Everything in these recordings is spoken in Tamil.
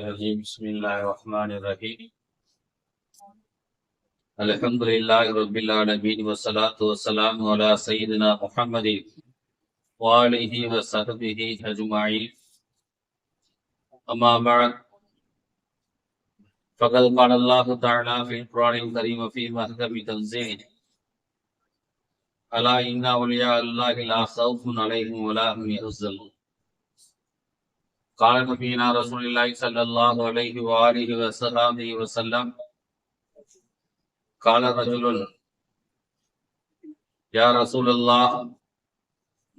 الرجيم بسم الله الرحمن الرحيم. الحمد لله رب العالمين والصلاة والسلام على سيدنا محمد وآله وصحبه أجمعين أما بعد فقد قال الله تعالى في القرآن الكريم وفي محكم تنزيله ألا إن أولياء الله لا خوف عليهم ولا هم يحزنون قال نبينا رسول الله صلى الله عليه وآله وسلم. قال رجل يا رسول الله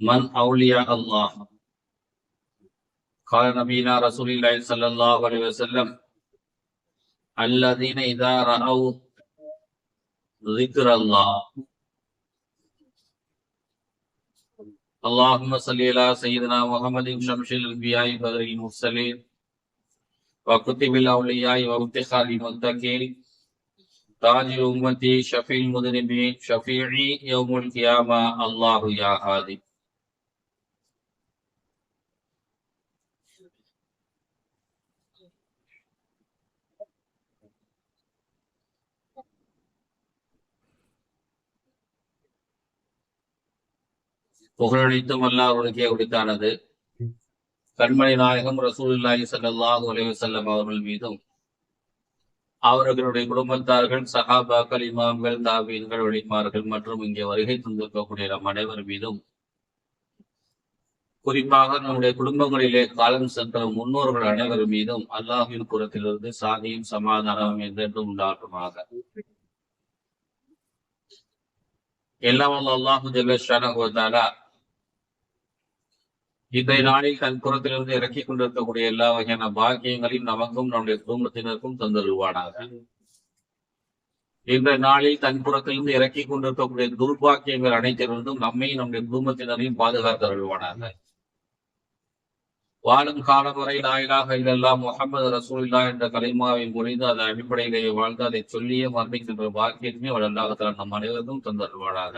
من أولياء الله؟ قال نبينا رسول الله صلى الله عليه وسلم الذين إذا رأوا ذكر الله. اللهم صل على سيدنا محمد شمس الأنبياء بدر المرسلين وكتب الأولياء وافتخار المتقين تاج امتي شفيع المذنبين شفيعي يوم القيامة. الله يا هادي புகழளித்தும் அல்லாஹ்வுடைய உரித்தானது. கண்மணி நாயகம் ரசூலுல்லாஹி ஸல்லல்லாஹு அலைஹி அவர்கள் மீதும் அவர்களுடைய குடும்பத்தார்கள் சகாபாக்கள் இமாம்கள் தாபீன்கள் ஒளிமார்கள் மற்றும் இங்கே வருகை தந்திருக்கக்கூடிய நம் அனைவர் மீதும் குறிப்பாக நம்முடைய குடும்பங்களிலே காலம் சென்ற முன்னோர்கள் அனைவர் மீதும் அல்லாஹின் புறத்திலிருந்து சாதியும் சமாதானமும் என்றென்றும் உண்டாகுமாக. எல்லாம் அல்லாஹு ஜல்லா இன்றைய நாளில் தன் புறத்திலிருந்து இறக்கிக் கொண்டிருக்கக்கூடிய எல்லா வகையான பாக்கியங்களையும் நமக்கும் நம்முடைய குடும்பத்தினருக்கும் தந்தருவானாக இன்றைய நாளில் தன் புறத்திலிருந்து இறக்கிக் கொண்டிருக்கக்கூடிய துர்பாக்கியங்கள் அனைத்திலிருந்தும் நம்மையும் நம்முடைய குடும்பத்தினரையும் பாதுகாத்தருள்வானாக வாழும் காலம் வரை நாயிலாக இல்லெல்லாம் முகமது ரசூல்லா என்ற கலைமாவை முறைந்து அதன் அடிப்படையிலேயே வாழ்ந்து அதை சொல்லியே மரணிக்கின்ற பாக்கியத்துமே வளர்ந்தாகத்தில் நம் அனைவருக்கும் தந்தருவானாக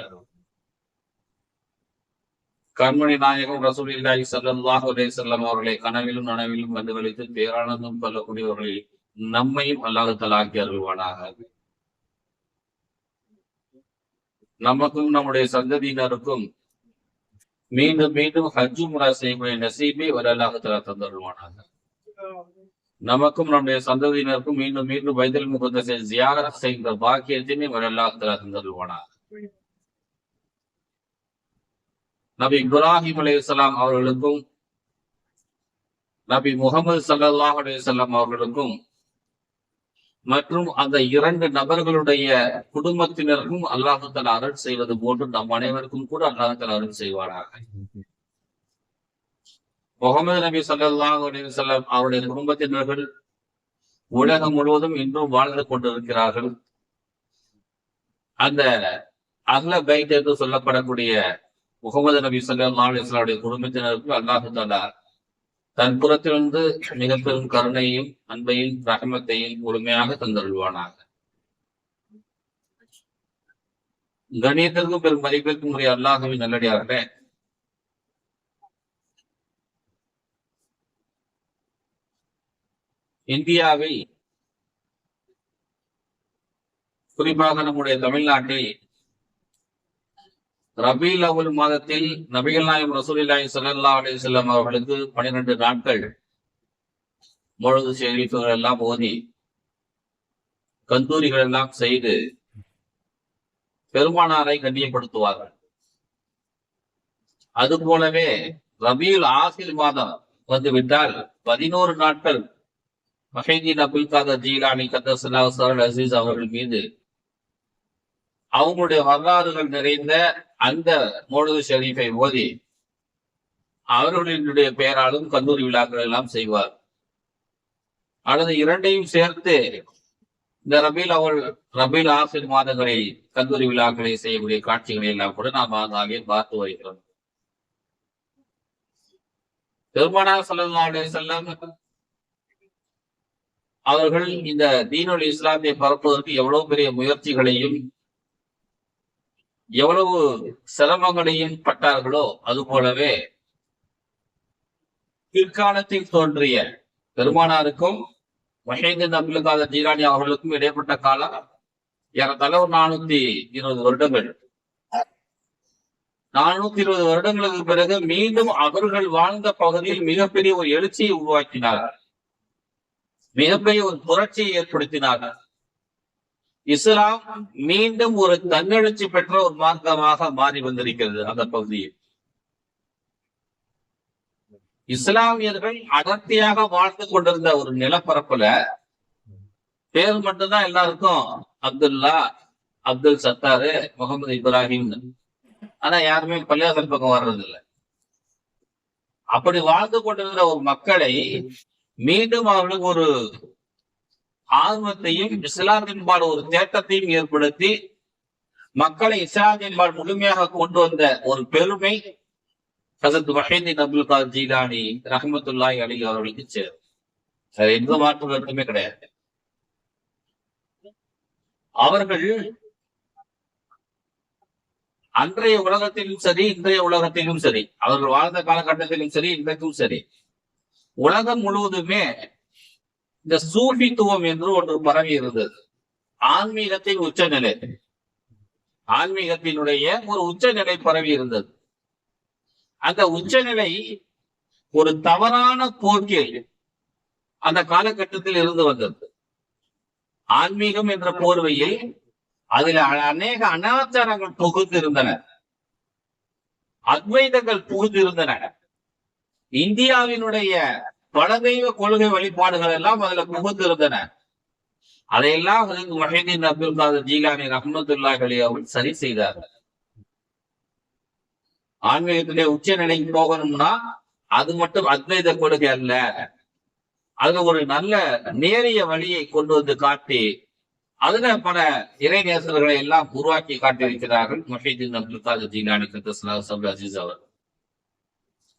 கண்மணி நாயகம் ரசூலில்லாஹி சல்லாஹ் அலைஹி வஸல்லம் அவர்களை கனவிலும் நனவிலும் வந்து வலித்து பேரானந்தம் கொள்ளக்கூடியவர்களை நம்மையும் அல்லாஹ் தலாக்கி அருள்வானாக. நமக்கும் நம்முடைய சந்ததியினருக்கும் மீண்டும் மீண்டும் ஹஜ்ஜு முறை செய்யக்கூடிய நசீபை ஒரு அல்லாஹ் தந்தருள்வானாக நமக்கும் நம்முடைய சந்ததியினருக்கும் மீண்டும் மீண்டும் வைத்தல் முகத்தை ஜியாரத் செய்கின்ற பாக்கியத்தினை ஒரு அல்லாஹ் தந்தருள்வானாக நபி இப்ராஹிம் அலையாம் அவர்களுக்கும் நபி முகமது சல்லாஹ் அலையம் அவர்களுக்கும் மற்றும் அந்த இரண்டு நபர்களுடைய குடும்பத்தினருக்கும் அல்லாஹால அருள் செய்வது போன்று நம் அனைவருக்கும் கூட அல்லாஹால அருள் செய்வாராக முகமது நபி சல்லாஹ் அலையம் அவருடைய குடும்பத்தினர்கள் உலகம் முழுவதும் இன்றும் வாழ்ந்து கொண்டிருக்கிறார்கள். அந்த அகல பைட் என்று சொல்லப்படக்கூடிய முகமது நபி சல்லா குடும்பத்தினருக்கு அல்லாஹு தாலா தன் புறத்திலிருந்து மிக பெரும் கருணையும் அன்பையும் ரகமத்தையும் முழுமையாக தந்தருள்வானாக. கணியத்திற்கும் பெரும் மதிப்பிற்கும் உரிய அல்லாஹவின் நல்லடியார்களே. இந்தியாவில் குறிப்பாக நம்முடைய தமிழ்நாட்டில் ரபீல் அவுல் மாதத்தில் நபிகள் நாயம் ரசூலில்லாஹி சல்லா அலி செல்லம் அவர்களுக்கு பனிரெண்டு நாட்கள் முழுது சேகரிப்புகள் எல்லாம் ஓதி கந்தூரிகள் எல்லாம் செய்து பெருமானாரை கண்ணியப்படுத்துவார்கள். அது போலவே ரபீல் ஆசிர் மாதம் வந்து விட்டால் பதினோரு நாட்கள் மஹேதீன் அபுல் காதர் ஜீலானி கத்தசல்லா அசீஸ் அவர்கள் மீது அவங்களுடைய வரலாறுகள் நிறைந்த அந்த மோனது ஷெரீஃபை ஓதி அவர்களுடைய பெயராலும் கல்லூரி விழாக்கள் எல்லாம் செய்வார். அல்லது இரண்டையும் சேர்த்து இந்த ரபீல் அவள் ரபீல் ஆசிர் மாதங்களை கல்லூரி விழாக்களை செய்யக்கூடிய காட்சிகளை எல்லாம் கூட நாம் ஆங்காங்கே பார்த்து வருகிறோம். பெருமானா சல்லா செல்லம் அவர்கள் இந்த தீனுல் இஸ்லாத்தை பரப்புவதற்கு எவ்வளவு பெரிய முயற்சிகளையும் எவ்வளவு சிரமங்களையும் பட்டார்களோ அது போலவே பிற்காலத்தில் தோன்றிய பெருமானாருக்கும் மஹேந்திரன் அப்துல் காதர் அவர்களுக்கும் இடைப்பட்ட காலம் ஏறத்தாழ ஒரு நானூத்தி இருபது வருடங்கள். நானூத்தி இருபது வருடங்களுக்கு பிறகு மீண்டும் அவர்கள் வாழ்ந்த பகுதியில் மிகப்பெரிய ஒரு எழுச்சியை உருவாக்கினார்கள் மிகப்பெரிய ஒரு புரட்சியை ஏற்படுத்தினார்கள். இஸ்லாம் மீண்டும் ஒரு தன்னெழுச்சி பெற்ற ஒரு மார்க்கமாக மாறி வந்திருக்கிறது அந்த பகுதியில். இஸ்லாமியர்கள் அடர்த்தியாக வாழ்ந்து கொண்டிருந்த ஒரு நிலப்பரப்புல பேர் மட்டும்தான் எல்லாருக்கும் அப்துல்லா அப்துல் சத்தாரு முகமது இப்ராஹிம். ஆனா யாருமே பள்ளியாசல் பக்கம் வர்றது இல்ல அப்படி வாழ்ந்து கொண்டிருந்த ஒரு மக்களை மீண்டும் அவர்களுக்கு ஒரு ஆர்வத்தையும் இஸ்லாத்தின்பால் ஒரு தேட்டத்தையும் ஏற்படுத்தி மக்களை இஸ்லாத்தின்பால் முழுமையாக கொண்டு வந்த ஒரு பெருமை ஹசத் வஹீதீன் அப்துல் காதர் ஜீலானி ரஹமத்துல்லாய் அலி அவர்களுக்கு சேரும். அது எந்த மாற்று கருத்துமே கிடையாது. அவர்கள் அன்றைய உலகத்திலும் சரி இன்றைய உலகத்திலும் சரி அவர்கள் வாழ்ந்த காலகட்டத்திலும் சரி இன்றைக்கும் சரி. உலகம் முழுவதுமே இந்த சூஃபித்துவம் என்று ஒன்று பரவி இருந்தது ஆன்மீகத்தின் உச்சநிலை. ஆன்மீகத்தினுடைய ஒரு உச்சநிலை பரவி இருந்தது அந்த உச்சநிலை ஒரு தவறான போக்கில் அந்த காலகட்டத்தில் இருந்து வந்தது. ஆன்மீகம் என்ற போர்வையில் அதில் அநேக அனாச்சாரங்கள் புகுந்து இருந்தன அத்வைதங்கள் புகுந்து இருந்தன இந்தியாவினுடைய பலதெய்வ கொள்கை வழிபாடுகள் எல்லாம் அதுல புகுந்து இருந்தன அதையெல்லாம் மஹீதீன் அப்துல் காதர் ஜீலானி ரஹமத்துல்லா அலி அவர்கள் சரி செய்தார்கள் ஆன்மீகத்திலே உச்ச நிலைக்கு போகணும்னா அது மட்டும் அத்வைத கொள்கை அல்ல. அது ஒரு நல்ல நேரிய வழியை கொண்டு வந்து காட்டி அதுல பல இறைநேசர்களை எல்லாம் உருவாக்கி காட்டியிருக்கிறார்கள் மஹீதீன் அப்துல் காதர் ஜீலானி கத்தஸ்லா சபு அசீஸ் அவர்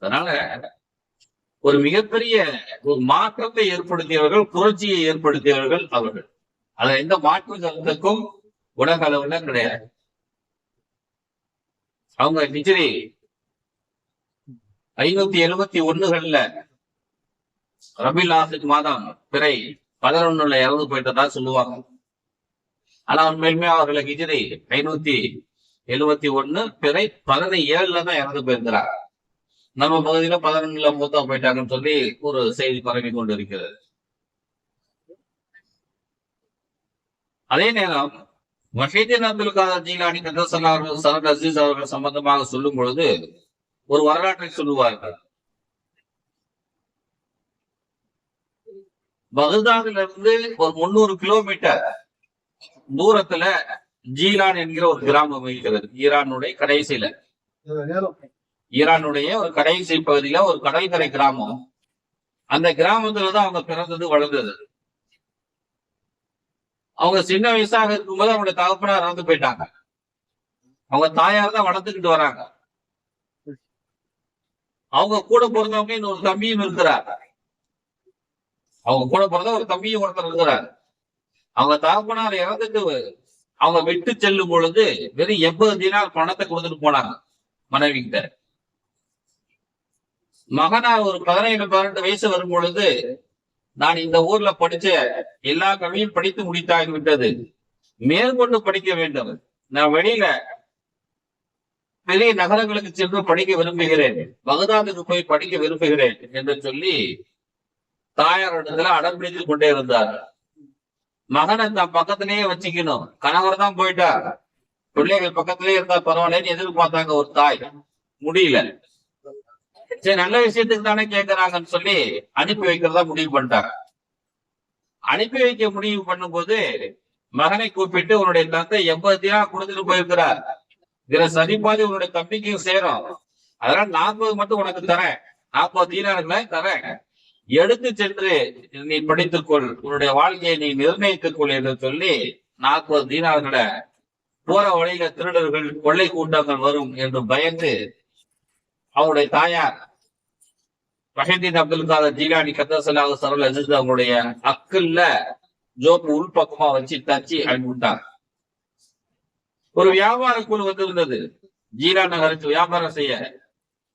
அதனால ஒரு மிகப்பெரிய ஒரு மாற்றத்தை ஏற்படுத்தியவர்கள் புரட்சியை ஏற்படுத்தியவர்கள் அவர்கள். அதுல எந்த மாற்று கருத்துக்கும் உலக அளவுல கிடையாது. அவங்க ஹிஜ்ரி ஐநூத்தி எழுபத்தி ஒண்ணுகள்ல ரபில் ஆசிக் மாதம் பிறை பதினொன்னுல இறந்து போயிட்டதா சொல்லுவாங்க. ஆனா உண்மையிலுமே அவர்களை ஹிஜ்ரி ஐநூத்தி எழுபத்தி ஒண்ணு பிறை பதினேழுல தான் இறந்து போயிருந்தார் நம்ம பகுதியில பதினொன்னுல மூத்தா போயிட்டாங்கன்னு சொல்லி ஒரு செய்தி பரவி கொண்டு இருக்கிறது அதே நேரம் மஹீதீன் அப்துல் காதர் ஜீலானி கதசல்லா அவர்கள் சரத் அசீஸ் அவர்கள் சம்பந்தமாக சொல்லும் பொழுது ஒரு வரலாற்றை சொல்லுவார்கள். பகதாதுல இருந்து ஒரு முன்னூறு கிலோமீட்டர் தூரத்துல ஜீலான் என்கிற ஒரு கிராமம் இருக்கிறது ஈரானுடைய கடைசியில. ஈரானுடைய ஒரு கடைசி பகுதியில ஒரு கடற்கரை கிராமம். அந்த கிராமத்துலதான் அவங்க பிறந்தது வளர்ந்தது. அவங்க சின்ன வயசாக இருக்கும்போது அவங்களுடைய தகப்பனார் இறந்து போயிட்டாங்க. அவங்க தாயார் தான் வளர்த்துக்கிட்டு வராங்க. அவங்க கூட பிறந்தவங்க இன்னொரு தம்பியும் இருக்கிறார் அவங்க கூட பிறந்த ஒரு தம்பியும் ஒருத்தர் இருக்கிறார். அவங்க தகப்பனார் இறந்துட்டு அவங்க விட்டு செல்லும் பொழுது வெறும் எண்பது தினார் பணத்தை கொடுத்துட்டு போனாங்க மனைவி கிட்ட மகனா ஒரு பதினேழு பதினெட்டு வயசு வரும் பொழுது நான் இந்த ஊர்ல படிச்ச எல்லா கல்வியும் படித்து முடித்தாகி விட்டது மேற்கொண்டு படிக்க வேண்டும். நான் வெளியில பெரிய நகரங்களுக்கு சென்று படிக்க விரும்புகிறேன். பகதாதுக்கு போய் படிக்க விரும்புகிறேன் என்று சொல்லி தாயாரிடத்துல அடம்பிடித்து கொண்டே இருந்தார். மகனை தான் பக்கத்திலேயே வச்சுக்கணும். கணவர் தான் போயிட்டார். பிள்ளைகள் பக்கத்திலேயே இருந்தா பரவாயில்லன்னு எதிர்பார்த்தாங்க ஒரு தாய். முடியல. சரி நல்ல விஷயத்துக்கு தானே கேட்கறாங்கன்னு சொல்லி அனுப்பி வைக்கிறதா முடிவு பண்ணிட்டாங்க. அனுப்பி வைக்க முடிவு பண்ணும்போது மகனை கூப்பிட்டு உன்னுடைய தந்தை எண்பத்தினா கொடுத்துட்டு போயிருக்கிறார். இதுல சரி பாதி உன்னுடைய தம்பிக்கும் சேரும். அதனால நாற்பது மட்டும் உனக்கு தரேன். நாற்பது தீனார்களை தரேன். எடுத்து சென்று நீ படித்துக்கொள் உன்னுடைய வாழ்க்கையை நீ நிர்ணயித்துக் கொள் என்று சொல்லி நாற்பது தீனார்களை போற வழியில திருடர்கள் கொள்ளை கூட்டங்கள் வரும் என்று பயந்து அவருடைய தாயார் ரஹீதீன் அப்துல் காதர் ஜீலானி கத்தசலாக சரல் அஜித் அவங்களுடைய அக்கல்ல ஜோப்பு உள்பக்கமா வச்சு தச்சு அனுப்பிவிட்டார் ஒரு வியாபார குழு வந்திருந்தது. ஜீரா நகருக்கு வியாபாரம் செய்ய.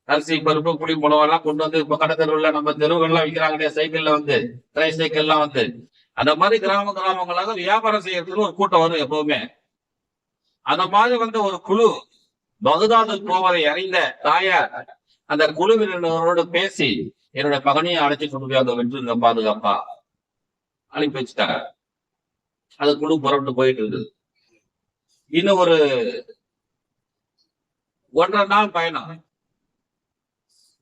அரிசி பருப்பு புளி மிளகெல்லாம் கொண்டு வந்து இப்ப கடத்தெருவுல நம்ம தெருவுகள்லாம் விற்கிறாங்க சைக்கிள்ல வந்து ட்ரை சைக்கிள்லாம் வந்து. அந்த மாதிரி கிராம கிராமங்களாக வியாபாரம் செய்யறதுக்கு ஒரு கூட்டம் வரும் எப்பவுமே. அந்த மாதிரி வந்த ஒரு குழு பகுதாதில் போவதை அறிந்த தாயார் அந்த குழுவினரோடு பேசி என்னுடைய மகனையும் அழைச்சி கொண்டு போய் அந்த வென்று பாதுகாப்பா? அனுப்பி வச்சுட்டாங்க. அது குழு புறப்பட்டு போயிட்டு இருந்தது. இன்னும் ஒரு ஒன்றரை நாள் பயணம்.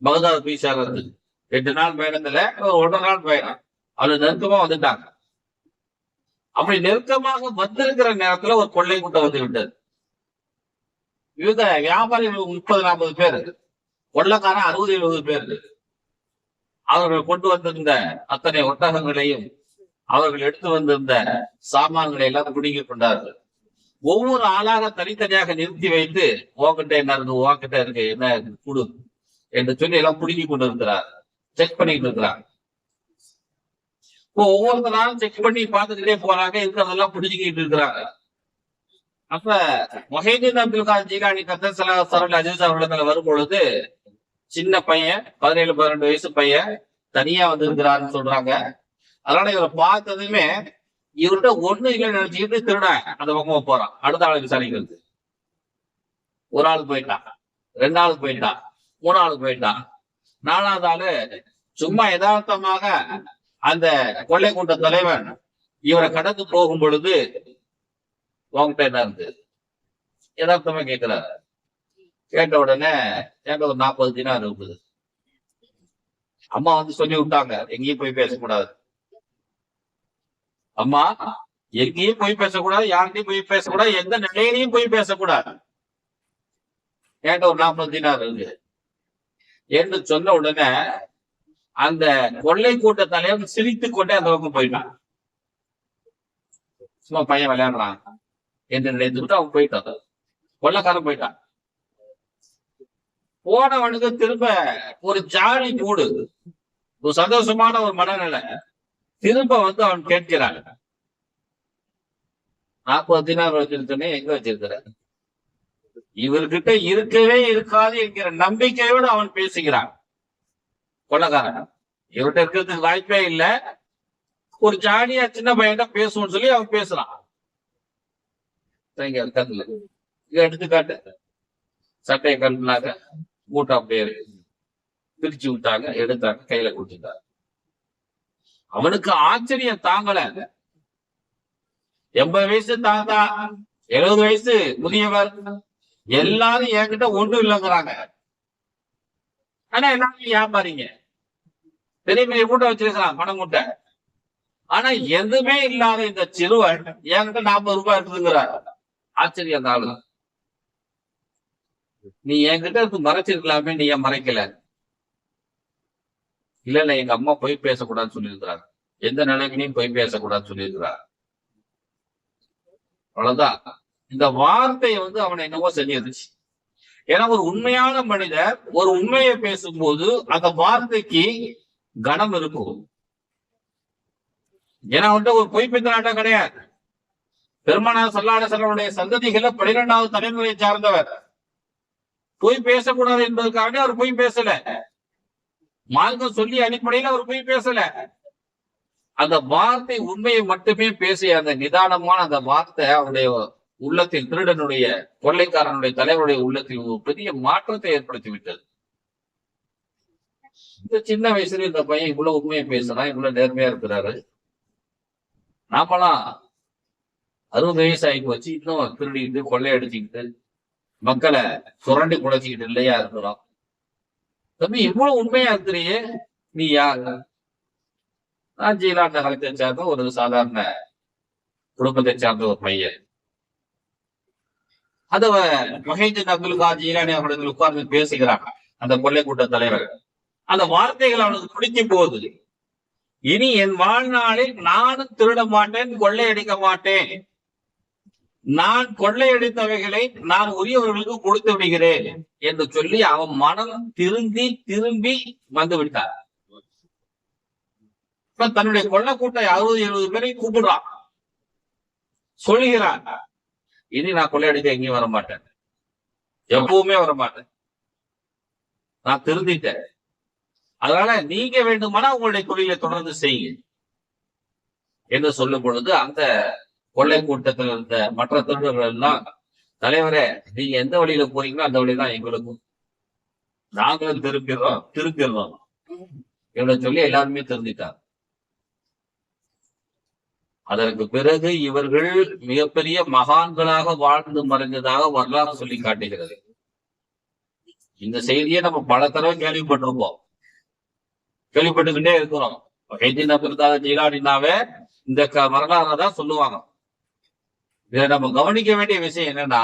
பகதாத் போய் சேர்றது. எட்டு நாள் பயணத்துல ஒரு ஒன்றரை நாள் பயணம். அது நெருக்கமா வந்துட்டாங்க. அப்படி நெருக்கமாக வந்திருக்கிற நேரத்துல ஒரு கொள்ளை கூட்டம் வந்து விட்டது. இவங்க வியாபாரிகள் முப்பது நாற்பது பேர். கொள்ளக்காரன் அறுபது எழுபது பேர். அவர்கள் கொண்டு வந்திருந்த அத்தனை ஒட்டகங்களையும் அவர்கள் எடுத்து வந்திருந்த சாமான்களை எல்லாம் குடுங்கி கொண்டார்கள். ஒவ்வொரு ஆளாக தனித்தனியாக நிறுத்தி வைத்து உன்கிட்ட என்ன இருக்கு உன்கிட்ட இருக்கு என்ன குடு என்று சொல்லி எல்லாம் குடுங்கி கொண்டு இருக்கிறார் செக் பண்ணிட்டு இருக்கிறார் இப்போ ஒவ்வொருத்தராலும் செக் பண்ணி பார்த்துக்கிட்டே போறாங்க இருக்கிறதெல்லாம் புடிச்சுக்கிட்டு இருக்கிறாங்க. அப்ப மொஹீதீன் அப்துல் கார் ஜீலானி கத்தர் சலா சரல் அஜீஸ் அவர்களிடத்துல வரும் பொழுது சின்ன பையன் பதினேழு பதினெட்டு வயசு பையன் தனியா வந்திருக்கிறாருன்னு சொல்றாங்க. அதனால இவரை பார்த்ததுமே இவர்கிட்ட ஒண்ணு இல்லைன்னு நினைச்சுக்கிட்டு திருட அந்த பக்கமா போறான். அடுத்த ஆளுக்கு விசாரிக்கிறது. ஒரு ஆள் போயிட்டான். ரெண்டு ரெண்டாவது போயிட்டான். மூணு ஆளுக்கு போயிட்டான். நாலாவது ஆளு சும்மா யதார்த்தமாக அந்த கொள்ளை கூட்ட தலைவன் இவரை கடந்து போகும் பொழுது உங்ககிட்ட என்ன இருந்து யதார்த்தமா கேட்கிறாரு கேட்ட உடனே என்கிட்ட ஒரு நாற்பது தினம் இருக்குது. அம்மா வந்து சொல்லி விட்டாங்க. எங்கேயும் போய் பேசக்கூடாது. அம்மா எங்கேயும் போய் பேசக்கூடாது யார்கிட்டயும் போய் பேசக்கூடாது எந்த நிலையிலையும் போய் பேசக்கூடாது. கேட்ட ஒரு நாற்பது தினார் இருக்கு என்று சொன்ன உடனே அந்த கொள்ளை கூட்ட தலைவன் சிரித்து கொண்டே அந்த பக்கம் போயிட்டான். சும்மா பையன் விளையாடுறான். என்று நினைத்துக்கிட்டு அவன் போயிட்டான். கொள்ளக்காரன் போயிட்டான். போனவனுக்கு திரும்ப ஒரு ஜாலி மூடு ஒரு சந்தோஷமான ஒரு மனநிலை திரும்ப வந்து அவன் கேட்கிறான். நாற்பது தினார் வச்சிருக்கனே எங்க வச்சிருக்கிற? இவர்கிட்ட இருக்கவே இருக்காது என்கிற நம்பிக்கையோடு அவன் பேசுகிறான். கொள்ளக்காரன் இவர்கிட்ட இருக்கிறதுக்கு வாய்ப்பே இல்ல. ஒரு ஜாலியா சின்ன பையன்கிட்ட பேசுவோம்னு சொல்லி அவன் பேசுறான். இங்க கண்ணுல. இது எடுத்துக்காட்டு சட்டையை கண்டுனாங்க மூட்டை அப்படியே பிரிச்சு விட்டாங்க எடுத்தாங்க கையில கொடுத்துட்டாங்க. அவனுக்கு ஆச்சரியம் தாங்கல எண்பது வயசு தாத்தா எழுபது வயசு முதியவர். எல்லாரும் என்கிட்ட ஒண்ணும் இல்லைங்கிறாங்க. ஆனா எல்லாரும் ஏமாறீங்க? பெரிய பெரிய மூட்டை வச்சிருக்கிறான் பணம் மூட்டை. ஆனா எதுவுமே இல்லாத இந்த சிறுவன் என்கிட்ட நாற்பது ரூபாய் இருக்குதுங்கிறார் ஆச்சரியம் அந்த ஆளு நீ என்கிட்ட மறைச்சிருக்கலாமே நீ ஏன் மறைக்கல? இல்ல இல்ல எங்க அம்மா போய் பேசக்கூடாதுன்னு சொல்லியிருக்கிறார். எந்த நிலைமையிலையும் போய் பேசக்கூடாதுன்னு சொல்லியிருக்கிறார். அவ்வளவுதான். இந்த வார்த்தையை வந்து அவனை என்னவோ செஞ்சிருச்சு ஏன்னா ஒரு உண்மையான மனிதர் ஒரு உண்மையை பேசும்போது அந்த வார்த்தைக்கு கனம் இருக்கும். ஏன்னா அவன்கிட்ட ஒரு பொய் நாட்டம் கிடையாது. பெருமானார் சல்லாடசனுடைய சந்ததிகளை பனிரெண்டாவது தலைமுறையை சார்ந்தவர். போய் பேசக்கூடாது என்பதற்காக அவர் போய் பேசல. மார்க்கம் சொல்லி அடிப்படையில் அவர் போய் பேசல. அந்த வார்த்தை உண்மையை மட்டுமே பேசிய அந்த நிதானமான அந்த வார்த்தை அவருடைய உள்ளத்தில் திருடனுடைய கொள்ளைக்காரனுடைய தலைவருடைய உள்ளத்தில் ஒரு பெரிய மாற்றத்தை ஏற்படுத்தி விட்டது இந்த சின்ன வயசுல இந்த பையன் இவ்வளவு உண்மையை பேசுறான் இவ்வளவு நேர்மையா இருக்கிறாரு. நாமெல்லாம் அறுபது வயசு ஆகி போச்சு இன்னும் திருடிட்டு கொள்ளையடிச்சுக்கிட்டு மக்களை சுரண்டி குலைச்சிக்கிட்டு இல்லையா இருக்கிறோம். தம்பி இவ்வளவு உண்மையா இருக்கிறியே நீ யாரு? நான் ஜீலான் நகரத்தை சார்ந்த ஒரு சாதாரண குடும்பத்தை சார்ந்த ஒரு பையன். அத மகேந்திரன் அப்துல் கார் ஜீலானி அவர்கள் உட்கார்ந்து பேசுகிறாங்க அந்த கொள்ளை கூட்ட தலைவர். அந்த வார்த்தைகள் அவனுக்கு பிடிச்சி போகுது. இனி என் வாழ்நாளில் நானும் திருட மாட்டேன் கொள்ளையடிக்க மாட்டேன். நான் கொள்ளையடித்தவைகளை நான் உரியவர்களுக்கு கொடுத்து விடுகிறேன் என்று சொல்லி அவன் மனம் திரும்பி திரும்பி வந்து விட்டார் இப்ப தன்னுடைய கொள்ள கூட்டம் அறுபது எழுபது பேரை கூப்பிடுறான். சொல்லுகிறான். இனி நான் கொள்ளையடிக்க எங்கேயும் வர மாட்டேன். எப்பவுமே வர மாட்டேன். நான் திருந்திட்டேன். அதனால நீங்க வேண்டுமானா உங்களுடைய தொழிலை தொடர்ந்து செய்யுங்க என்று சொல்லும் பொழுது அந்த கொள்ளை கூட்டத்தில் இருந்த மற்ற தொண்டர்கள் எல்லாம் தலைவரே நீங்க எந்த வழியில போறீங்களோ அந்த வழிதான் எங்களுக்கும். நாங்களும் திருப்பிடுறோம் திருப்பிடுறோம் இவனை சொல்லி எல்லாருமே திருந்திட்டாங்க. அதற்கு பிறகு இவர்கள் மிகப்பெரிய மகான்களாக வாழ்ந்து மறைந்ததாக வரலாறு சொல்லி காட்டுகிறது. இந்த செய்தியை நம்ம பல தடவை கேள்விப்பட்டிருப்போம். கேள்விப்பட்டுக்கிட்டே இருக்கிறோம். ஹைதீன் அபிர்தாத இந்த க- தான் சொல்லுவாங்க. இத நம்ம கவனிக்க வேண்டிய விஷயம் என்னன்னா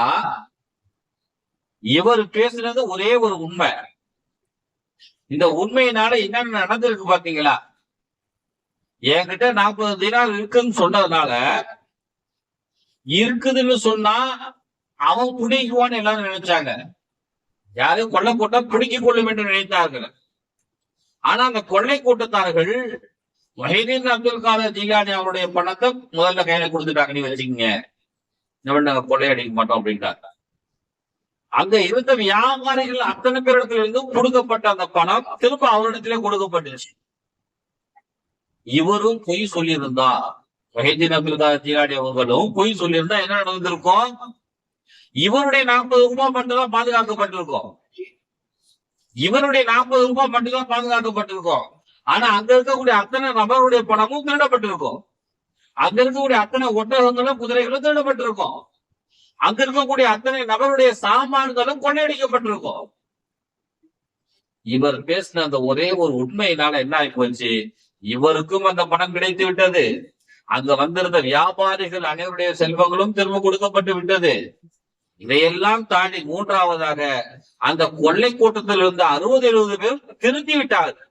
இவர் பேசுனது ஒரே ஒரு உண்மை. இந்த உண்மையினால என்னென்ன நடந்திருக்கு பாத்தீங்களா? என்கிட்ட நாற்பது தினார் இருக்குன்னு சொன்னதுனால இருக்குதுன்னு சொன்னா அவன் பிடிக்குவான்னு எல்லாரும் நினைச்சாங்க. யாரும் கொள்ளை கூட்டம் பிடிக்கிக் கொள்ளும் என்று நினைத்தார்கள். ஆனா அந்த கொள்ளை கூட்டத்தார்கள் வஹீதீன் அப்துல் காதர் ஜீலானி அவருடைய பணத்தை முதல்ல கையில கொடுத்துட்டாங்க. நீ வச்சுக்கீங்க. நம்ம நாங்க கொள்ளையடிக்க மாட்டோம் அப்படின்றாங்க. அங்க இருந்த வியாபாரிகள் அத்தனை பேரிடத்துல இருந்து கொடுக்கப்பட்ட அந்த பணம் திரும்ப அவரிடத்திலே கொடுக்கப்பட்டுச்சு. இவரும் பொய் சொல்லியிருந்தா வஹீதீன் அப்துல் அவர்களும் பொய் சொல்லியிருந்தா என்ன நடந்திருக்கும்? இவருடைய நாற்பது ரூபாய் மட்டும்தான் பாதுகாக்கப்பட்டிருக்கும். இவருடைய நாற்பது ரூபாய் மட்டும்தான் பாதுகாக்கப்பட்டிருக்கும். ஆனா அங்க இருக்கக்கூடிய அத்தனை நபருடைய பணமும் திருடப்பட்டிருக்கும். அங்க இருக்கக்கூடிய அத்தனை ஒட்டகங்களும் குதிரைகளும் திருடப்பட்டிருக்கும். அங்க இருக்கக்கூடிய அத்தனை நபருடைய சாமான்களும் கொள்ளையடிக்கப்பட்டிருக்கும். இவர் பேசின அந்த ஒரே ஒரு உண்மையினால என்ன ஆகி போச்சு? இவருக்கும் அந்த பணம் கிடைத்து விட்டது. அங்க வந்திருந்த வியாபாரிகள் அனைவருடைய செல்வங்களும் திரும்ப கொடுக்கப்பட்டு விட்டது. இதையெல்லாம் தாண்டி மூன்றாவதாக அந்த கொள்ளை கூட்டத்தில் இருந்த அறுபது எழுபது பேர் திருத்தி விட்டார்கள்.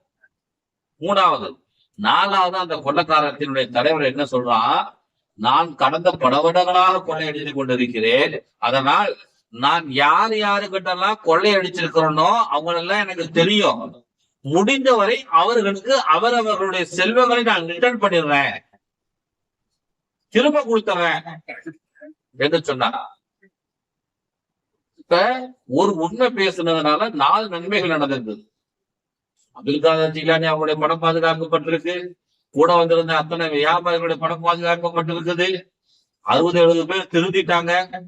மூணாவது நாலாவது அந்த கொள்ளக்காரத்தினுடைய தலைவர் என்ன சொல்றான் நான் கடந்த பல வருடங்களாக கொள்ளையடித்துக் கொண்டிருக்கிறேன். அதனால் நான் யார் யாருக்கிட்டெல்லாம் கொள்ளையடிச்சிருக்கிறேனோ அவங்களெல்லாம் எனக்கு தெரியும். முடிந்தவரை அவர்களுக்கு அவரவர்களுடைய செல்வங்களை நான் ரிட்டர்ன் பண்ணிடுறேன். திரும்ப கொடுத்துறேன் என்று சொன்னார் இப்ப ஒரு உண்மை பேசுனதுனால நாலு நன்மைகள் நடந்திருந்தது அப்துல் காதர் ஜிலானி அவருடைய பணம் பாதுகாக்கப்பட்டிருக்கு. கூட வந்திருந்த அத்தனை வியாபாரிகளுடைய பணம் பாதுகாக்கப்பட்டிருக்குது. அறுபது எழுபது பேர் திருத்திட்டாங்க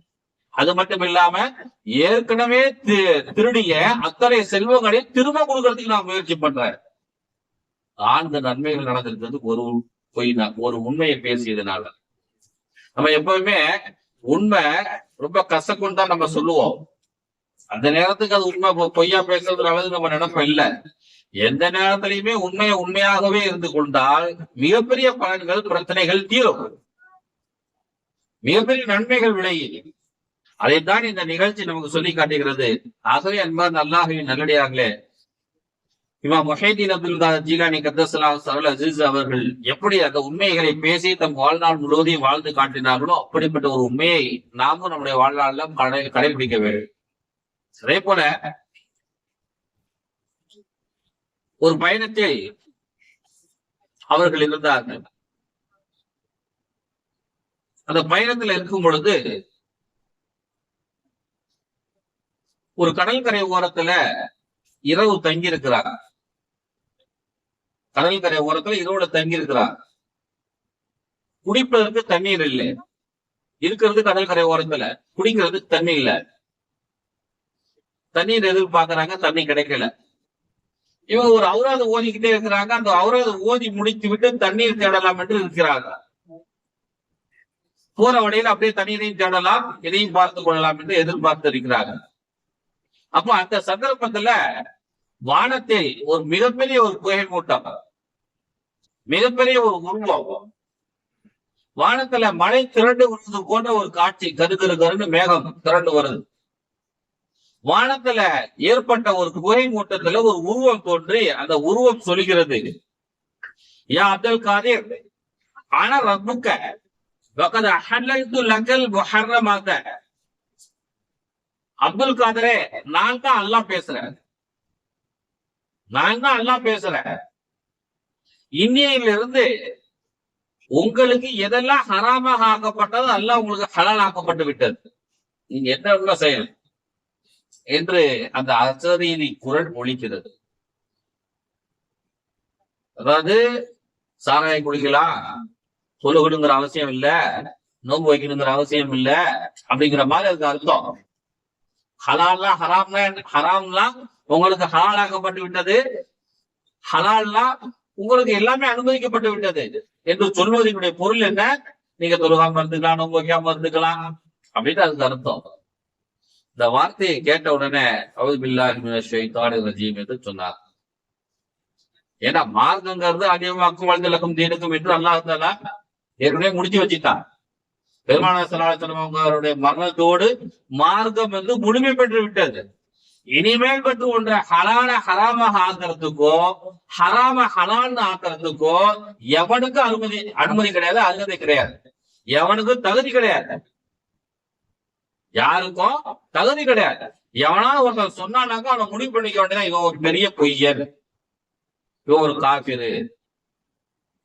அது மட்டும் இல்லாம ஏற்கனவே தி- திருடிய அத்தனை செல்வங்களை திரும்ப கொடுக்கறதுக்கு நான் முயற்சி பண்றேன். நான்கு நன்மைகள் நடந்திருக்கிறது. ஒரு பொய் ஒரு உண்மையை பேசியதுனால. நம்ம எப்பவுமே உண்மை ரொம்ப கசக்குன்னு தான் நம்ம சொல்லுவோம். அந்த நேரத்துக்கு அது உண்மை பொய்யா பேசுறது அளவு நம்ம நினைப்போம். இல்ல. எந்த நேரத்திலையுமே உண்மையை உண்மையாகவே இருந்து கொண்டால் மிகப்பெரிய பலன்கள் பிரச்சனைகள் தீரும். மிகப்பெரிய நன்மைகள் விளையும். அதைத்தான் இந்த நிகழ்ச்சி நமக்கு சொல்லி காட்டுகிறது. ஆகவே அன்பார் நல்லாகவே நல்லடியார்களே இமா மொஹைதீன் அப்துல் காதர் ஜீலானி கத்தசலா சரல் அசீஸ் அவர்கள் எப்படி அந்த உண்மைகளை பேசி தம் வாழ்நாள் முழுவதையும் வாழ்ந்து காட்டினார்களோ அப்படிப்பட்ட ஒரு உண்மையை நாமும் நம்முடைய வாழ்நாளில் கடை கடைபிடிக்க வேண்டும். அதே போல ஒரு பயணத்தில் அவர்கள் இருந்தார்கள். அந்த பயணத்தில் இருக்கும் பொழுது ஒரு கடற்கரை ஓரத்துல இரவு தங்கி இருக்கிறாங்க கடற்கரை ஓரத்துல இரவுல தங்கி இருக்கிறாங்க குடிப்பதற்கு தண்ணீர் இல்லை. இருக்கிறது கடற்கரை ஓரத்துல. குடிக்கிறது தண்ணி இல்ல. தண்ணீர் எதிர்பார்க்கிறாங்க தண்ணி கிடைக்கல. இவங்க ஒரு அவுராது ஓதிக்கிட்டே இருக்கிறாங்க. அந்த அவுராது ஓதி முடித்து விட்டு தண்ணீர் தேடலாம் என்று இருக்கிறாங்க போற வழியில அப்படியே தண்ணீரையும் தேடலாம் இதையும் பார்த்து கொள்ளலாம் என்று எதிர்பார்த்து இருக்கிறாங்க அப்ப அந்த சந்தர்ப்பத்துல வானத்தில் ஒரு மிகப்பெரிய ஒரு புகை மூட்டம். மிகப்பெரிய ஒரு உருவம். வானத்துல மழை திரண்டு வருவது போன்ற ஒரு காட்சி கரு கரு கருன்னு மேகம் திரண்டு வருது. வானத்துல ஏற்பட்ட ஒரு புகை மூட்டத்துல ஒரு உருவம் தோன்றி அந்த உருவம் சொல்கிறது. யா அப்துல் காதிர் ஆனா ரப்புக்க வகத அஹல்லல்து லகல் முஹர்ரமாத அப்துல் காதரே நான் தான் அல்லாஹ் பேசுறேன். நான் தான் அல்லாஹ் பேசுறேன். இன்னையிலிருந்து உங்களுக்கு எதெல்லாம் ஹராமாக ஆக்கப்பட்டதோ அல்லாஹ் உங்களுக்கு ஹலால் ஆக்கப்பட்டு விட்டது. நீங்க என்ன உள்ள செய்யணும்? என்று அந்த அசரீதி குரல் ஒழிக்கிறது. அதாவது சாராயம் குடிக்கலாம் தொழுகணுங்கிற அவசியம் இல்ல நோன்பு வைக்கணுங்கிற அவசியம் இல்ல அப்படிங்கிற மாதிரி அதுக்கு அர்த்தம். ஹலால்லாம் ஹராம்னா ஹராம்லாம் உங்களுக்கு ஹலாலாக்கப்பட்டு விட்டது. ஹலால்லாம் உங்களுக்கு எல்லாமே அனுமதிக்கப்பட்டு விட்டது என்று சொல்வதனுடைய பொருள் என்ன? நீங்க தொழுகாம இருந்துக்கலாம் நோன்பு வைக்காம இருந்துக்கலாம் அப்படின்னு அதுக்கு அர்த்தம். இந்த வார்த்தையை கேட்ட உடனே அவது பில்லாஹி ஷைத்தான ரஜீம் என்று சொன்னார். ஏன்னா மார்க்கங்கிறது அதிகமாக்கும் வாழ்ந்தலக்கும் தீனுக்கும் என்று அல்லாஹ் ஏற்கனவே முடிச்சு வச்சுட்டான். பெருமான சலாசலம் அவங்களுடைய மரணத்தோடு மார்க்கம் வந்து முழுமை பெற்று விட்டது. இனிமேல் பெற்று ஒன்றை ஹலால ஹராமாக ஆக்கிறதுக்கோ ஹராம ஹலால்னு ஆக்கிறதுக்கோ எவனுக்கும் அனுமதி அனுமதி கிடையாது அனுமதி கிடையாது. எவனுக்கும் தகுதி கிடையாது. யாருக்கும் தகுதி கிடையாது. எவனா ஒருத்தன் சொன்னானாக்கா அவனை முடிவு பண்ணிக்க வேண்டியதான் இவன் ஒரு பெரிய பொய்யர் இவன் ஒரு காஃபிரு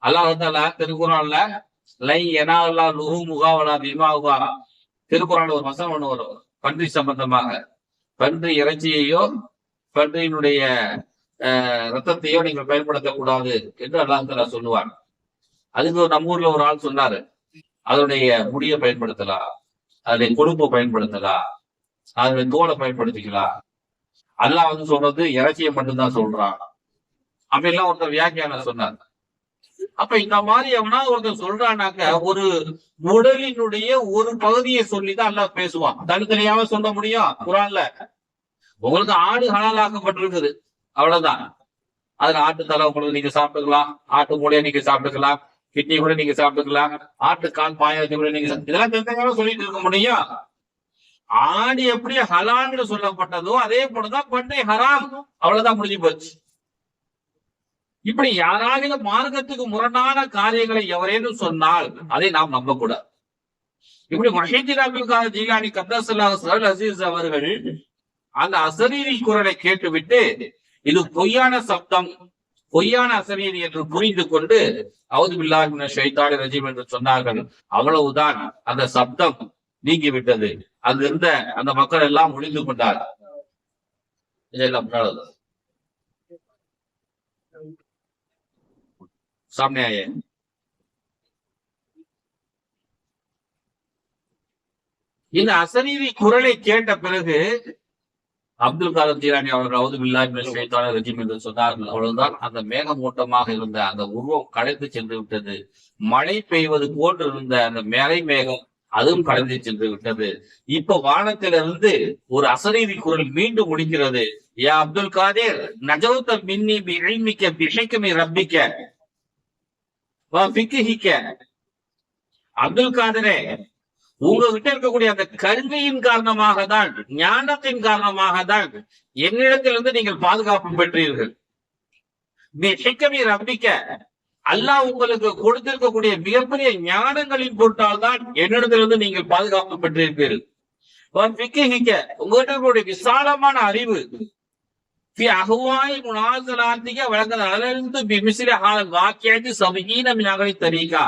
அல்லாஹ் திருக்குறள்ல லை எனாலா லுஹு முகாவலா பிமாவுகா திருக்குறள் ஒரு வசனம் ஒண்ணு வரும். பன்றி சம்பந்தமாக. பன்றி இறைச்சியையோ பன்றியினுடைய அஹ், ரத்தத்தையோ நீங்கள் பயன்படுத்தக்கூடாது என்று அல்லாஹ் சொல்லுவார் அதுக்கு நம்ம ஊர்ல ஒரு ஆள் சொன்னாரு. அதனுடைய முடியை பயன்படுத்தலாம். அதனுடைய கொழுப்பை பயன்படுத்தலாம் அதனுடைய தோலை பயன்படுத்திக்கலாம் அல்லாஹ் வந்து சொல்றது இறைச்சியை மட்டும்தான் சொல்றான். அப்படிலாம் ஒருத்தர் வியாக்கியான சொன்னார். அப்ப இந்த மாதிரி எவனா ஒருத்தர் சொல்றானாக்க ஒரு உடலினுடைய ஒரு பகுதியை சொல்லிதான் அல்லாஹ் பேசுவான். தனித்தனியாவே சொல்ல முடியும் குரான்ல. உங்களுக்கு ஆடு ஹலாலாக்கப்பட்டிருக்குது. அவ்வளவுதான். அதுல ஆட்டு தலை உங்களுக்கு நீங்க சாப்பிட்டுக்கலாம் ஆட்டு மூலையை நீங்க சாப்பிட்டுக்கலாம் கிட்னி கூட நீங்க சாப்பிட்டுக்கலாம் ஆட்டு கால் பாயாச்சு கூட நீங்க இதெல்லாம் தெரிஞ்சவங்க சொல்லிட்டு இருக்க முடியும். ஆடு எப்படி ஹலான்னு சொல்லப்பட்டதோ அதே போலதான் பண்ணை ஹராம். அவ்வளவுதான் முடிஞ்சு போச்சு. இப்படி யாராவது மார்க்கத்துக்கு முரணான காரியங்களை எவரேனும் சொன்னால் அதை நாம் நம்பக்கூடாது. இப்படி மஹேந்திர அப்துல் காதர் ஜீலானி அசீஸ் அவர்கள் அந்த அசரீரி குரலை கேட்டுவிட்டு இது பொய்யான சப்தம் பொய்யான அசரீரி என்று புரிந்து கொண்டு அவுது பில்லாஹின ஷைத்தாடி ரஜீம் என்று சொன்னார்கள் அவ்வளவுதான் அந்த சப்தம் நீங்கி விட்டது அங்க இருந்த அந்த மக்கள் எல்லாம் ஒளிந்து கொண்டார் இதெல்லாம் முன்னாடி सामने आए हैं இந்த அசரீரி குரலை கேட்ட பிறகு அப்துல் காதர் ஜீரானி அவர்கள் அவது பில்லாஹி ஷைத்தான என்று சொன்னார்கள். அவ்வளவுதான் அந்த மேகமூட்டமாக இருந்த அந்த உருவம் கலைந்து சென்று விட்டது. மழை பெய்வது போன்று இருந்த அந்த மேலை மேகம் அதுவும் கடந்து சென்று விட்டது. இப்ப வானத்திலிருந்து ஒரு அசரீரி குரல் மீண்டும் முடிக்கிறது ஏ அப்துல் காதர் நஜவுத்த மின்னி பி இல்மிக்க ரப்பிக்க அப்துல் காதரே உங்ககிட்ட இருக்கக்கூடிய அந்த கல்வியின் காரணமாக தான் ஞானத்தின் காரணமாக தான் என்னிடத்திலிருந்து நீங்கள் பாதுகாப்பு பெற்றீர்கள். ரப்பிக்க அல்லாஹ் உங்களுக்கு கொடுத்திருக்கக்கூடிய மிகப்பெரிய ஞானங்களின் பொருட்டால் தான் என்னிடத்திலிருந்து நீங்கள் பாதுகாப்பு பெற்றிருப்பீர்கள். உங்ககிட்ட இருக்கக்கூடிய விசாலமான அறிவு வழங்கின வாக்கியத்தை சபையின மினாகலை தெரிவிக்கா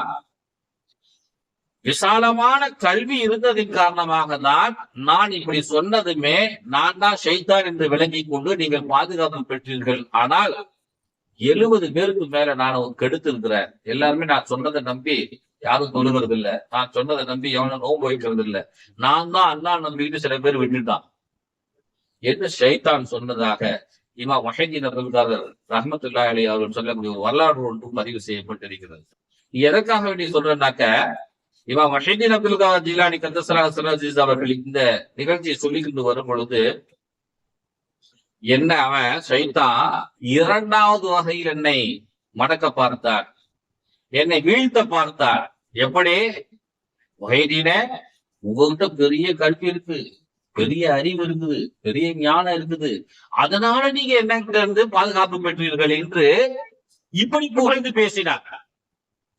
விசாலமான கல்வி இருந்ததின் காரணமாக தான் நான் இப்படி சொன்னதுமே நான் தான் ஷைத்தான் என்று விளங்கி கொண்டு நீங்கள் பாதுகாப்பு பெற்றீர்கள். ஆனால் எழுபது பேருக்கு மேல நான் கெடுத்திருக்கிறேன். எல்லாருமே நான் சொன்னதை நம்பி யாரும் தொழுகிறது இல்ல நான் சொன்னதை நம்பி எவனும் நோன்பு வைக்கிறது இல்ல நான் தான் அல்லா நம்பிக்கிட்டு சில பேர் விட்டுட்டான். என்று ஷைத்தான் சொன்னதாக இமா வஹீன் அப்துல்காதர் ரஹமத்துல்லா அலி அவர்கள் சொல்லக்கூடிய ஒரு வரலாறு ஒன்றும் பதிவு செய்யப்பட்டிருக்கிறது. எதற்காக வேண்டி சொல்றேன்னாக்க இவா மஹிதீன் அப்துல் காதர் ஜிலானி கந்தசலா சலாஜிஸ் அவர்கள் இந்த நிகழ்ச்சியை சொல்லிக்கொண்டு வரும் பொழுது என்ன அவன் சைதா இரண்டாவது வகையில் என்னை மடக்க பார்த்தார். என்னை வீழ்த்த பார்த்தார். எப்படி? வகைதீன உங்ககிட்ட பெரிய கல்வி இருக்கு பெரிய அறிவு இருக்குது பெரிய ஞானம் இருக்குது. அதனால நீங்க என்ன இருந்து பாதுகாப்பு பெற்றீர்கள் என்று இப்படி புகழ்ந்து பேசினார்.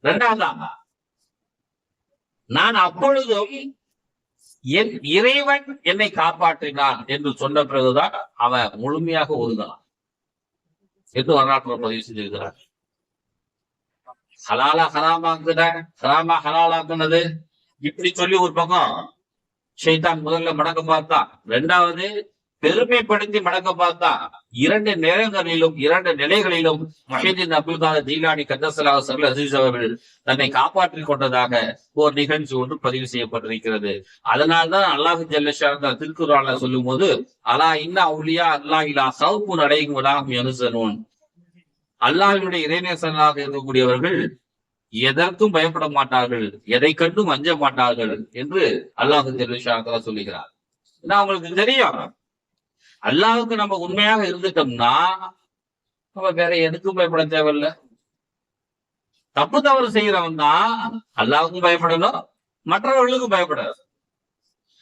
ரெண்டாவது? நான் அப்பொழுதும் என் இறைவன் என்னை காப்பாற்றினான் என்று சொன்ன பிறகுதான் அவன் முழுமையாக ஒதுங்கினான் என்று வரலாற்று பதிவு செய்திருக்கிறார். ஹலாலா ஹராமாக்குன ஹராமா ஹலாலாக்குனது இப்படி சொல்லி ஒரு பக்கம் ஷைத்தான் முதல்ல மடக்க பார்த்தா ரெண்டாவது பெருமைப்படுத்தி மடங்க பார்த்தா இரண்டு நேரங்களிலும் இரண்டு நிலைகளிலும் மஹிதீன் அப்துல் காதர் ஜீலானி கந்தசலா சர்ல அசீஸ் அவர்கள் தன்னை காப்பாற்றிக் கொண்டதாக ஒரு நிகழ்ச்சி ஒன்று பதிவு செய்யப்பட்டிருக்கிறது. அதனால்தான் அல்லாஹு ஜல்லஷா திருக்குறான சொல்லும் போது அலா இன்ன அவுலியா அல்லாஹ் இல்லா சவுப்பு நடையும் விடாகும் எனுசனோன் அல்லாஹினுடைய இறைநேசனாக இருக்கக்கூடியவர்கள் எதற்கும் பயப்பட மாட்டார்கள் எதை கண்டும் அஞ்ச மாட்டார்கள் என்று அல்லாஹு ஜல்லஷா சொல்லுகிறார். நான் அவங்களுக்கு தெரியும் அல்லாவுக்கு நம்ம உண்மையாக இருந்துட்டோம்னா நம்ம வேற எதுக்கும் பயப்பட தேவையில்ல. தப்பு தவறு செய்யறவன் தான் அல்லாவுக்கும் பயப்படணும் மற்றவர்களுக்கும் பயப்படாது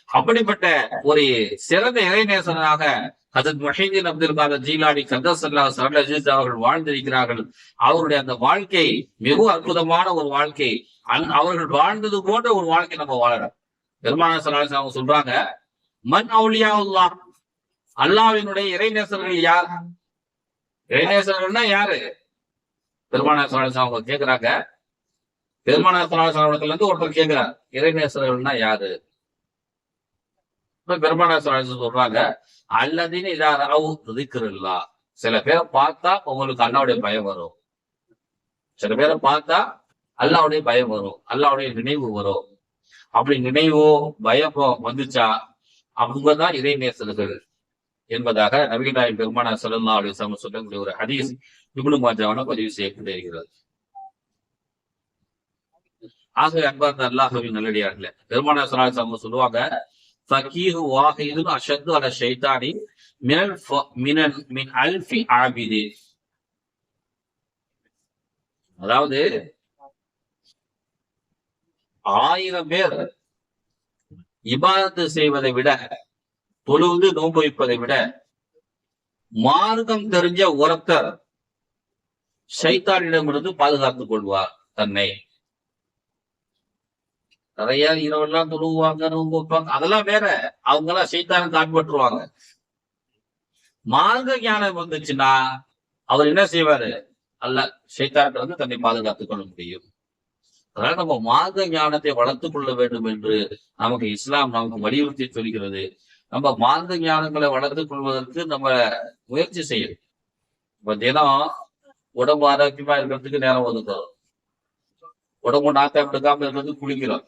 அப்படிப்பட்ட ஒரு சிறந்த இறைநேசனாக அதன் மஹீதீன் அப்துல் காதர் ஜீலாடி கந்தசல்லா சரல் அஜித் அவர்கள் வாழ்ந்திருக்கிறார்கள். அவருடைய அந்த வாழ்க்கை மிகவும் அற்புதமான ஒரு வாழ்க்கை. அந்- அவர்கள் வாழ்ந்தது போன்ற ஒரு வாழ்க்கை நம்ம வாழறோம். பெருமான சலாஸ் அவங்க சொல்றாங்க மன் அவுளியா அல்லாஹ் அல்லாவினுடைய இறைநேசர்கள் யார்? இறைநேசர்கள்னா யாரு? பெருமான சலாஸ் அவங்க கேக்குறாங்க. பெருமான சலாஸ் இருந்து ஒருத்தர் கேட்கிறார் இறைநேசர்கள்னா யாரு? இப்ப பெருமான சலாஸ் சொல்றாங்க அல்லதின் இதா ரவு சில பேரை பார்த்தா உங்களுக்கு அல்லாவுடைய பயம் வரும். சில பேரை பார்த்தா அல்லாவுடைய பயம் வரும். அல்லாவுடைய நினைவு வரும். அப்படி நினைவோ பயமோ வந்துச்சா? அவங்கதான் இறைநேசர்கள் என்பதாக நபிகளாய் பெருமான சல்லா அலிஸ்லாம் சொல்லக்கூடிய ஒரு ஹதீஸ் இபுனு மாஜாவான பதிவு செய்யப்பட்டிருக்கிறது. ஆக அன்பார்ந்த அல்லாஹுவின் நல்லடியார்களே பெருமான சலாஹ் சொல்லுவாங்க ஃபகீஹு வாஹிதுன் அஷத்து அல ஷைத்தானி மினல் மினல் மின் அல்ஃபி ஆபிதி. அதாவது ஆயிரம் பேர் இபாதத்து செய்வதை விட தொழுவது நோன்பு வைப்பதை விட மார்க்கம் தெரிஞ்ச ஒருத்தர் சைத்தானிடமிருந்து பாதுகாத்துக் கொள்வார் தன்னை. நிறைய இரவெல்லாம் தொழுவாங்க நோன்பு வைப்பாங்க. அதெல்லாம் வேற. அவங்க எல்லாம் சைத்தானுக்கு ஆட்பட்டுருவாங்க மார்க்க ஞானம் வந்துச்சுன்னா அவர் என்ன செய்வாரு? அல்ல சைத்தான்கிட்ட வந்து தன்னை பாதுகாத்துக் கொள்ள முடியும். அதனால நம்ம மார்க்க ஞானத்தை வளர்த்துக் கொள்ள வேண்டும் என்று நமக்கு இஸ்லாம் நமக்கு வலியுறுத்தி சொல்கிறது. நம்ம மார்க்க ஞானங்களை வளர்த்து கொள்வதற்கு நம்ம முயற்சி செய்யணும். இப்ப தினம் உடம்பு ஆரோக்கியமா இருக்கிறதுக்கு நேரம் ஒதுக்குறோம். உடம்பு நாக்கம் எடுக்காம இருக்கிறதுக்கு குளிக்கிறோம்.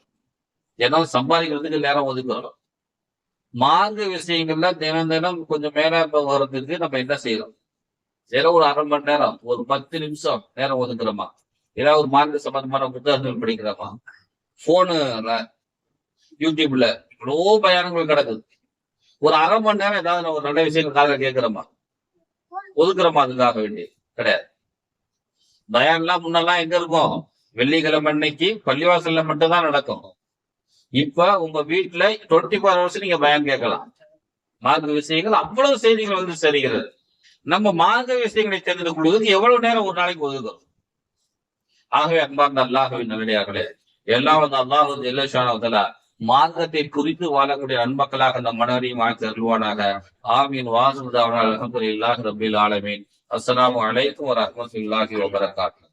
தினம் சம்பாதிக்கிறதுக்கு நேரம் ஒதுக்குறோம். மார்க்க விஷயங்கள்ல தினம் தினம் கொஞ்சம் மேல வர்றதுக்கு நம்ம என்ன செய்யறோம்? தினம் ஒரு அரை மணி நேரம் ஒரு பத்து நிமிஷம் நேரம் ஒதுக்குறோமா? ஏதாவது ஒரு மார்க்க சம்பந்தமான புத்தகங்கள் படிக்கிறோமா? போனு யூடியூப்ல இவ்வளோ பயணங்கள் கிடக்குது ஒரு அரை மணி நேரம் ஏதாவது ஒரு நல்ல விஷயங்கள் கேட்கிறோமா ஒதுக்குறோமா அதுக்காக வேண்டி. கிடையாது. பயான்லாம் முன்னெல்லாம் எங்க இருக்கும்? வெள்ளிக்கிழமை அன்னைக்கு பள்ளிவாசல்ல மட்டும்தான் நடக்கும். இப்ப உங்க வீட்டுல டுவெண்ட்டி ஃபோர் ஹவர்ஸ் நீங்க பயம் கேட்கலாம். மார்க்க விஷயங்கள் அவ்வளவு செய்திகள் வந்து சரிகிறது. நம்ம மார்க்க விஷயங்களை தெரிந்து கொள்வதற்கு எவ்வளவு நேரம் ஒரு நாளைக்கு ஒதுக்குறோம்? ஆகவே அன்பார்ந்த அல்லாஹவின் நல்லடியார்களே எல்லாம் வந்து அல்லாஹு எல்லஷானவதல மார்க்கத்தை குறித்து வாழக்கூடிய அன்பக்களாக நம் மனதையும் வாழ்த்து அருள்வானாக. ஆமீன். வாசுதாவன் அலமதுல்லாஹ் ரபில் ஆலமீன். அஸ்லாம் அலைக்கும் வரஹ்மத்துல்லாஹி வபரகாத்துஹு